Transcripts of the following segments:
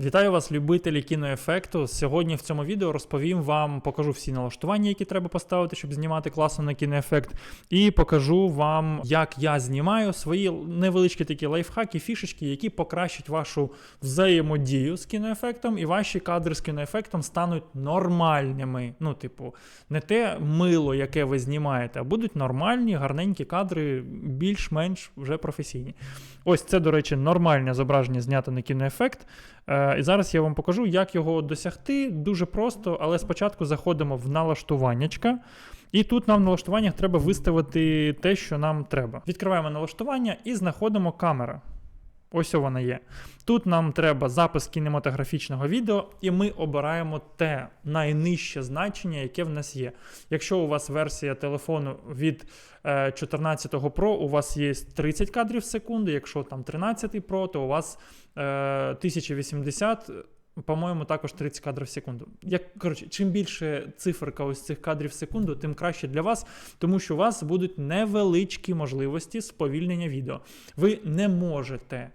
Вітаю вас, любителі кіноефекту. Сьогодні в цьому відео розповім вам, покажу всі налаштування, які треба поставити, щоб знімати класно на кіноефект, і покажу вам, як я знімаю свої невеличкі такі лайфхаки, фішечки, які покращать вашу взаємодію з кіноефектом, і ваші кадри з кіноефектом стануть нормальними. Ну, типу, не те мило, яке ви знімаєте, а будуть нормальні, гарненькі кадри, більш-менш вже професійні. Ось це, до речі, нормальне зображення знято на кіноефект. Е, І зараз я вам покажу, як його досягти. Дуже просто, але спочатку заходимо в налаштуваннячка. І тут нам в налаштуваннях треба виставити те, що нам треба. Відкриваємо налаштування і знаходимо камера. Ось вона є. Тут нам треба запис кінематографічного відео, і ми обираємо те найнижче значення, яке в нас є. Якщо у вас версія телефону від е, 14 Pro, у вас є 30 кадрів в секунду, якщо там 13 Pro, то у вас е, 1080. По-моєму, також 30 кадрів в секунду. Як коротше, чим більше циферка ось цих кадрів в секунду, тим краще для вас, тому що у вас будуть невеличкі можливості сповільнення відео. Ви не можете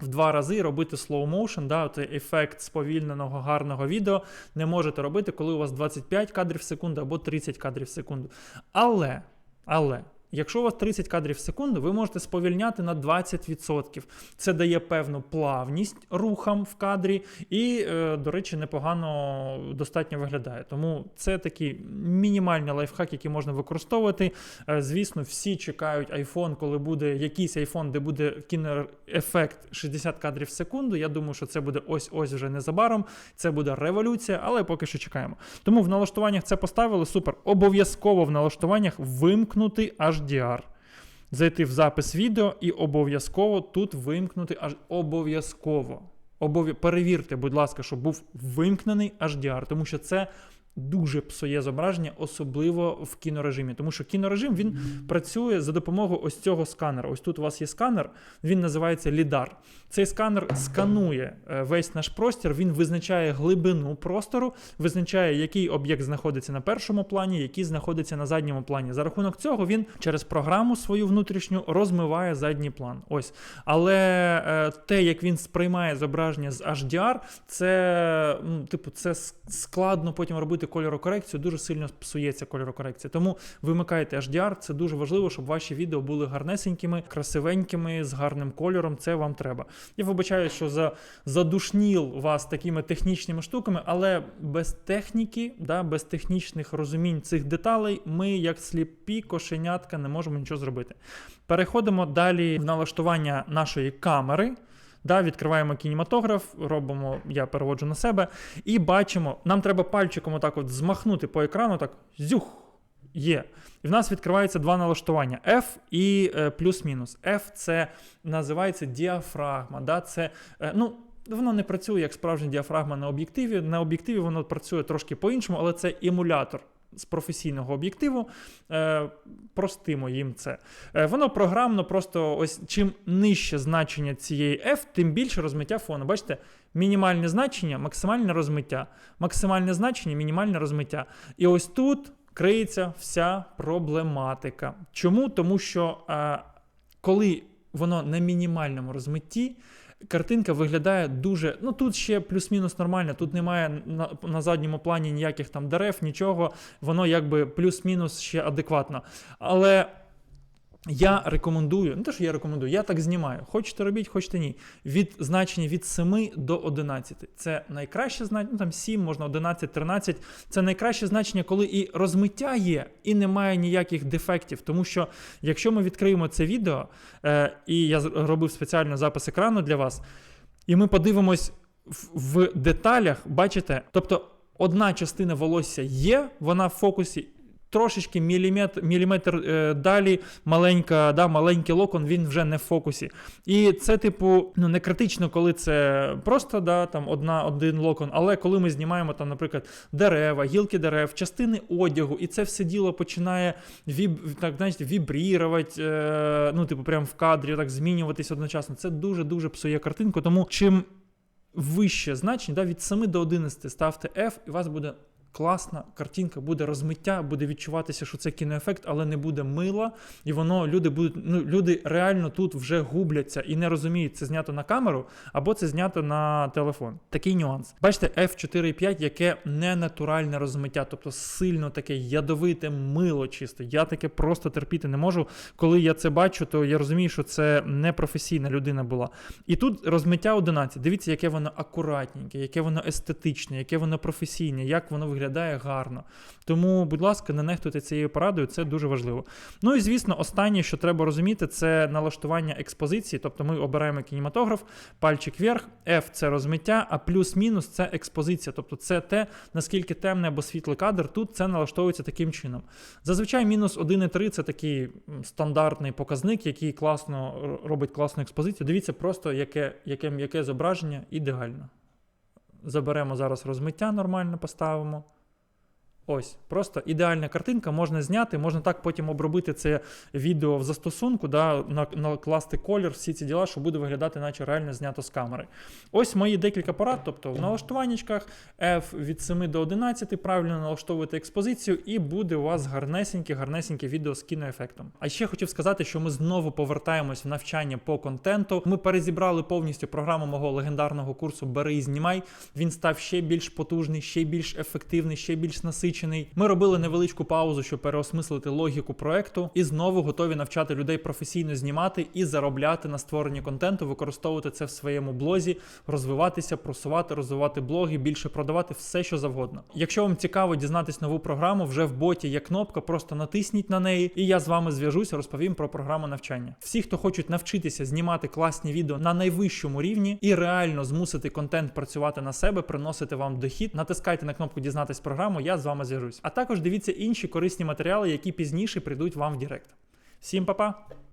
в два рази робити slow motion, да, от ефект сповільненого гарного відео не можете робити, коли у вас 25 кадрів в секунду або 30 кадрів в секунду. Але, але. Якщо у вас 30 кадрів в секунду, ви можете сповільняти на 20%. Це дає певну плавність рухам в кадрі, і, е, до речі, непогано достатньо виглядає. Тому це такий мінімальний лайфхак, який можна використовувати. Е, Звісно, всі чекають iPhone, коли буде якийсь iPhone, де буде кіноефект 60 кадрів в секунду. Я думаю, що це буде ось-ось вже незабаром. Це буде революція, але поки що чекаємо. Тому в налаштуваннях це поставили. Супер. Обов'язково в налаштуваннях вимкнути HDR. Зайти в запис відео і обов'язково тут вимкнути аж обов'язково. Обов'я... Перевірте, будь ласка, щоб був вимкнений HDR, тому що це дуже псує зображення, особливо в кінорежимі. Тому що кінорежим він працює за допомогою ось цього сканера. Ось тут у вас є сканер, він називається LIDAR. Цей сканер сканує е, весь наш простір, він визначає глибину простору, визначає, який об'єкт знаходиться на першому плані, який знаходиться на задньому плані. За рахунок цього він через програму свою внутрішню розмиває задній план. Ось. Але е, те, як він сприймає зображення з HDR, це, ну, типу, це складно потім робити кольорокорекцію, дуже сильно псується кольорокорекція. Тому вимикайте HDR, це дуже важливо, щоб ваші відео були гарнесенькими, красивенькими, з гарним кольором. Це вам треба. Я вибачаю, що за задушніл вас такими технічними штуками, але без техніки, да, без технічних розумінь цих деталей, ми, як сліпі кошенятка, не можемо нічого зробити. Переходимо далі в налаштування нашої камери. Да, відкриваємо кінематограф, робимо, я переводжу на себе, і бачимо, нам треба пальчиком отак от змахнути по екрану, так зюх. Є. І в нас відкривається два налаштування: F і е, плюс-мінус. F це називається діафрагма. Да? Це, е, ну, воно не працює як справжня діафрагма на об'єктиві. На об'єктиві воно працює трошки по-іншому, але це емулятор з професійного об'єктиву. Е, простимо їм це. Е, воно програмно, просто ось чим нижче значення цієї F, тим більше розмиття фону. Бачите, мінімальне значення, максимальне розмиття, максимальне значення, мінімальне розмиття. І ось тут криється вся проблематика. Чому? Тому що е, коли воно на мінімальному розмитті, картинка виглядає дуже. Ну тут ще плюс-мінус нормально, тут немає на, на задньому плані ніяких там дерев, нічого, воно якби плюс-мінус ще адекватно. Але. Я рекомендую, не те, що я рекомендую, я так знімаю. Хочете робіть, хочете ні. Від значення від 7 до 11. Це найкраще значення, ну там 7, можна 11, 13. Це найкраще значення, коли і розмиття є, і немає ніяких дефектів. Тому що якщо ми відкриємо це відео, е, і я робив спеціально запис екрану для вас, і ми подивимось в, в деталях, бачите, тобто одна частина волосся є, вона в фокусі. Трошечки міліметр, міліметр далі маленька, да, маленький локон, він вже не в фокусі. І це, типу, ну не критично, коли це просто да, там одна, один локон. Але коли ми знімаємо там, наприклад, дерева, гілки дерев, частини одягу, і це все діло починає віб, так, знаєте, вібрірувати, е, ну, типу, прям в кадрі, так змінюватись одночасно. Це дуже-дуже псує картинку. Тому чим вище значення, да, від 7 до 11 ставте F, і у вас буде класна картинка, буде розмиття, буде відчуватися, що це кіноефект, але не буде мила, і воно люди будуть. Ну люди реально тут вже губляться і не розуміють, це знято на камеру або це знято на телефон. Такий нюанс. Бачите, F4.5, яке не натуральне розмиття, тобто сильно таке ядовите мило чисто. Я таке просто терпіти не можу. Коли я це бачу, то я розумію, що це не професійна людина була. І тут розмиття 11. Дивіться, яке воно акуратненьке, яке воно естетичне, яке воно професійне, як воно виглядає гарно. Тому, будь ласка, не нехтуйте цією порадою, це дуже важливо. Ну і звісно, останнє, що треба розуміти, це налаштування експозиції. Тобто ми обираємо кінематограф, пальчик вверх, F це розмиття, а плюс-мінус це експозиція. Тобто це те, наскільки темний або світлий кадр, тут це налаштовується таким чином. Зазвичай мінус 1,3 це такий стандартний показник, який класно робить класну експозицію. Дивіться просто, яке, яке м'яке зображення ідеально. Заберемо зараз розмиття, нормально поставимо. Ось, просто ідеальна картинка, можна зняти, можна так потім обробити це відео в застосунку, да, накласти колір, всі ці діла, що буде виглядати, наче реально знято з камери. Ось мої декілька порад. Тобто в налаштуваннячках F від 7 до 11 правильно налаштовуєте експозицію, і буде у вас гарнесеньке, гарнесеньке відео з кіноефектом. А ще хотів сказати, що ми знову повертаємось в навчання по контенту. Ми перезібрали повністю програму мого легендарного курсу Бери і знімай. Він став ще більш потужний, ще більш ефективний, ще більш насичений. Ми робили невеличку паузу, щоб переосмислити логіку проекту, і знову готові навчати людей професійно знімати і заробляти на створенні контенту, використовувати це в своєму блозі, розвиватися, просувати, розвивати блоги, більше продавати все, що завгодно. Якщо вам цікаво дізнатись нову програму, вже в боті є кнопка, просто натисніть на неї, і я з вами зв'яжуся, розповім про програму навчання. Всі, хто хочуть навчитися знімати класні відео на найвищому рівні і реально змусити контент працювати на себе, приносити вам дохід, натискайте на кнопку Дізнатись програму, я з вами. А також дивіться інші корисні матеріали, які пізніше прийдуть вам в Директ. Всім па-па!